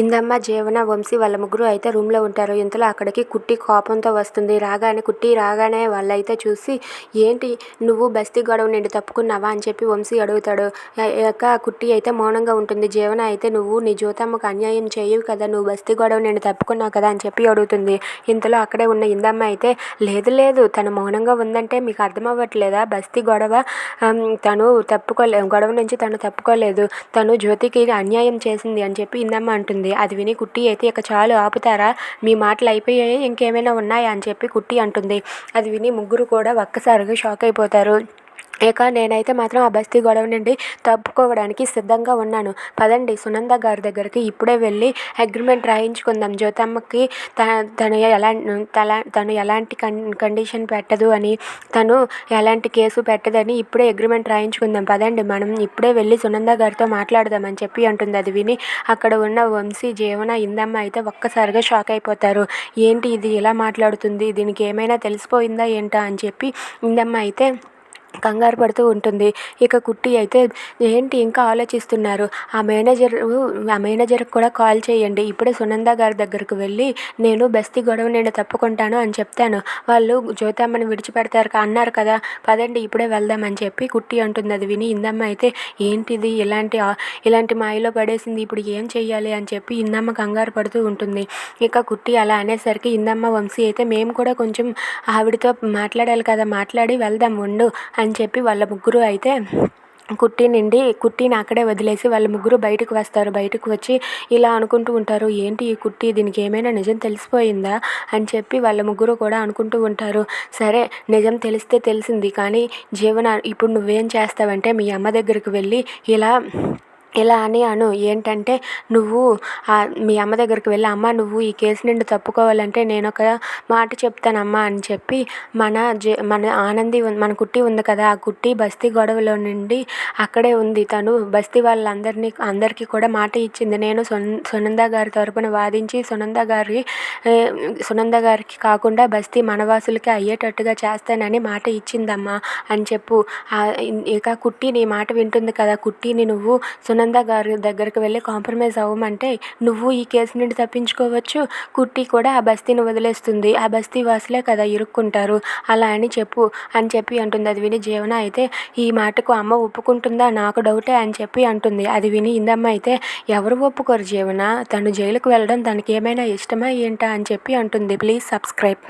ఇందమ్మ జీవన వంశీ వాళ్ళ ముగ్గురు అయితే రూమ్లో ఉంటారు. ఇంతలో అక్కడికి కుట్టి కోపంతో వస్తుంది. రాగానే కుట్టి రాగానే వాళ్ళైతే చూసి ఏంటి నువ్వు బస్తీ గొడవ నిండి తప్పుకున్నావా? అని చెప్పి వంశీ అడుగుతాడు. యొక్క కుట్టి అయితే మౌనంగా ఉంటుంది. జీవన అయితే నువ్వు నీ జ్యోతమ్మకు అన్యాయం చేయవు కదా. నువ్వు బస్తీ గొడవ నిండి తప్పుకున్నావు కదా? అని చెప్పి అడుగుతుంది. ఇంతలో అక్కడే ఉన్న ఇందమ్మ అయితే లేదు లేదు. తను మౌనంగా ఉందంటే మీకు అర్థం అవ్వట్లేదా బస్తీ గొడవ తను తప్పుకోలే గొడవ నుంచి తను తప్పుకోలేదు. తను జ్యోతికి అన్యాయం చేసింది అని చెప్పి ఇందమ్మ అంటుంది. అది విని గుట్టి అయితే ఇక చాలు ఆపుతారా? మీ మాటలు అయిపోయాయి ఇంకేమైనా ఉన్నాయా అని చెప్పి కుట్టి అంటుంది. అది విని ముగ్గురు కూడా ఒక్కసారిగా షాక్ అయిపోతారు. ఇక నేనైతే మాత్రం ఆ బస్తీ గొడవ నుండి తప్పుకోవడానికి సిద్ధంగా ఉన్నాను. పదండి సునంద గారి దగ్గరికి ఇప్పుడే వెళ్ళి అగ్రిమెంట్ రాయించుకుందాం. జ్యోతమ్మకి తన తను ఎలా తను ఎలాంటి కన్ కండిషన్ పెట్టదు అని తను ఎలాంటి కేసు పెట్టదని ఇప్పుడే అగ్రిమెంట్ రాయించుకుందాం. పదండి మనం ఇప్పుడే వెళ్ళి సునంద గారితో మాట్లాడదామని చెప్పి అంటుంది. అది విని అక్కడ ఉన్న వంశీ జీవన ఇందమ్మ అయితే ఒక్కసారిగా షాక్ అయిపోతారు. ఏంటి ఇది ఇలా మాట్లాడుతుంది? దీనికి ఏమైనా తెలిసిపోయిందా ఏంటా అని చెప్పి ఇందమ్మ అయితే కంగారు పడుతూ ఉంటుంది. ఇక కుట్టి అయితే ఏంటి ఇంకా ఆలోచిస్తున్నారు? ఆ మేనేజర్ ఆ మేనేజర్కి కూడా కాల్ చేయండి. ఇప్పుడే సునంద గారి దగ్గరకు వెళ్ళి నేను బస్తీ గొడవ నేను తప్పుకుంటాను అని చెప్తాను. వాళ్ళు జ్యోతమ్మని విడిచిపెడతారు అన్నారు కదా. పదండి ఇప్పుడే వెళ్దామని చెప్పి కుట్టి అంటుంది. అది విని ఇందమ్మ అయితే ఏంటిది? ఇలాంటి ఇలాంటి మాయలో పడేసింది. ఇప్పుడు ఏం చెయ్యాలి? అని చెప్పి ఇందమ్మ కంగారు పడుతూ ఉంటుంది. ఇక కుట్టి అలా అనేసరికి ఇందమ్మ వంశీ అయితే మేము కూడా కొంచెం ఆవిడతో మాట్లాడాలి కదా. మాట్లాడి వెళ్దాం ఉండు అని చెప్పి వాళ్ళ ముగ్గురు అయితే కుట్టి నుండి కుట్టిని అక్కడే వదిలేసి వాళ్ళ ముగ్గురు బయటకు వస్తారు. బయటకు వచ్చి ఇలా అనుకుంటూ ఉంటారు. ఏంటి ఈ కుట్టి? దీనికి ఏమైనా నిజం తెలిసిపోయిందా? అని చెప్పి వాళ్ళ ముగ్గురు కూడా అనుకుంటూ ఉంటారు. సరే నిజం తెలిస్తే తెలిసింది. కానీ జీవన ఇప్పుడు నువ్వేం చేస్తావంటే మీ అమ్మ దగ్గరికి వెళ్ళి ఇలా ఇలా అని అను. ఏంటంటే నువ్వు మీ అమ్మ దగ్గరికి వెళ్ళి అమ్మ నువ్వు ఈ కేసు నుండి తప్పుకోవాలంటే నేను ఒక మాట చెప్తానమ్మా అని చెప్పి మన జే మన ఆనంది మన కుట్టి ఉంది కదా ఆ కుట్టి బస్తీ గొడవలో నుండి అక్కడే ఉంది. తను బస్తీ వాళ్ళందరినీ అందరికీ కూడా మాట ఇచ్చింది. నేను సున్ సునంద గారి తరపున వాదించి సునంద గారి సునంద గారికి కాకుండా బస్తీ మనవాసులకి అయ్యేటట్టుగా చేస్తానని మాట ఇచ్చిందమ్మా అని చెప్పు. ఇక కుట్టి నీ మాట వింటుంది కదా కుట్టిని నువ్వు ఆనంద గారి దగ్గరికి వెళ్ళి కాంప్రమైజ్ అవ్వమంటే నువ్వు ఈ కేసు నుండి తప్పించుకోవచ్చు. కుట్టి కూడా ఆ బస్తీని వదిలేస్తుంది. ఆ బస్తీ వాసులే కదా ఇరుక్కుంటారు. అలా అని చెప్పు అని చెప్పి అంటుంది. అది విని జీవన అయితే ఈ మాటకు అమ్మ ఒప్పుకుంటుందా? నాకు డౌటే అని చెప్పి అంటుంది. అది విని ఇందమ్మ అయితే ఎవరు ఒప్పుకోరు జీవన? తను జైలుకు వెళ్ళడం తనకి ఏమైనా ఇష్టమా ఏంటా అని చెప్పి అంటుంది. Please subscribe.